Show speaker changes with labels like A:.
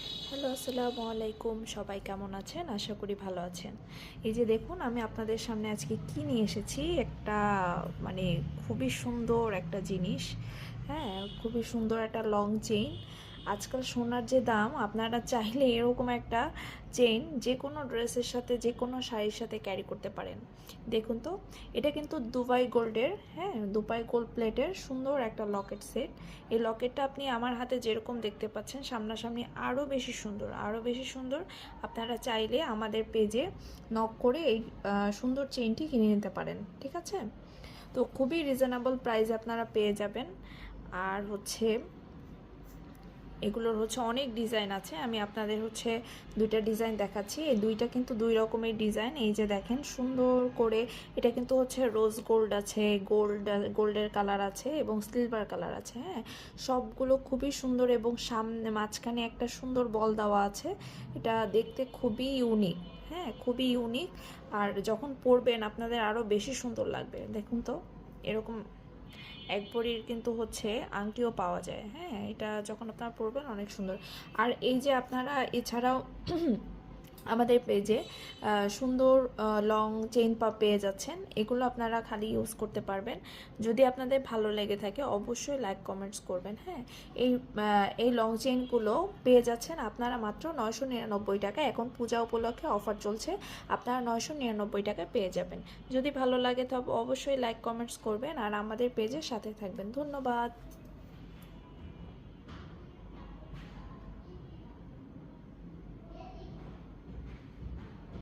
A: Hello, আসসালামু আলাইকুম। সবাই কেমন আছেন? আশা করি ভালো আছেন। এই যে দেখুন, আমি আপনাদের সামনে আজকে কি নিয়ে এসেছি? একটা মানে খুবই সুন্দর একটা জিনিস। হ্যাঁ খুবই সুন্দর একটা লং চেইন আজকাল সোনার যে দাম, আপনারা চাইলে এরকম একটা চেইন যে কোনো ড্রেসের সাথে, যে কোনো শাড়ির সাথে ক্যারি করতে পারেন। দেখুন তো, এটা কিন্তু দুবাই গোল্ডের হ্যাঁ দুবাই গোল্ড প্লেটের সুন্দর একটা লকেট সেট এই লকেটটা আপনি আমার হাতে যেরকম দেখতে পাচ্ছেন, সামনাসামনি আরও বেশি সুন্দর আরও বেশি সুন্দর। আপনারা চাইলে আমাদের পেজে নক করে এই সুন্দর চেইনটি কিনে নিতে পারেন, ঠিক আছে? তো খুবই রিজনেবল প্রাইসে আপনারা পেয়ে যাবেন। আর হচ্ছে এগুলোর হচ্ছে অনেক ডিজাইন আছে। আমি আপনাদের হচ্ছে দুইটা ডিজাইন দেখাচ্ছি। এই দুইটা কিন্তু দুই রকমের ডিজাইন। এই যে দেখেন, সুন্দর করে এটা কিন্তু হচ্ছে রোজ গোল্ড আছে গোল্ড গোল্ডের কালার আছে এবং সিলভার কালার আছে হ্যাঁ? সবগুলো খুবই সুন্দর এবং সামনে মাঝখানে একটা সুন্দর বল দেওয়া আছে। এটা দেখতে খুবই ইউনিক হ্যাঁ? খুবই ইউনিক আর যখন পরবেন, আপনাদের আরও বেশি সুন্দর লাগবে। দেখুন তো, এরকম এক ভরির কিন্তু হচ্ছে আংটিও পাওয়া যায়। হ্যাঁ এটা যখন আপনারা পরবেন অনেক সুন্দর। আর এই যে আপনারা এছাড়াও আমাদের পেজে সুন্দর লং চেইন পা পেয়ে যাচ্ছেন। এগুলো আপনারা খালি ইউজ করতে পারবেন। যদি আপনাদের ভালো লেগে থাকে, অবশ্যই লাইক কমেন্টস করবেন হ্যাঁ? এই এই লং চেইনগুলো পেয়ে যাচ্ছেন আপনারা মাত্র নয়শো নিরানব্বই টাকা এখন পূজা উপলক্ষে অফার চলছে, আপনারা নয়শো নিরানব্বই টাকায় পেয়ে যাবেন। যদি ভালো লাগে তবে অবশ্যই লাইক কমেন্টস করবেন আর আমাদের পেজের সাথে থাকবেন। ধন্যবাদ।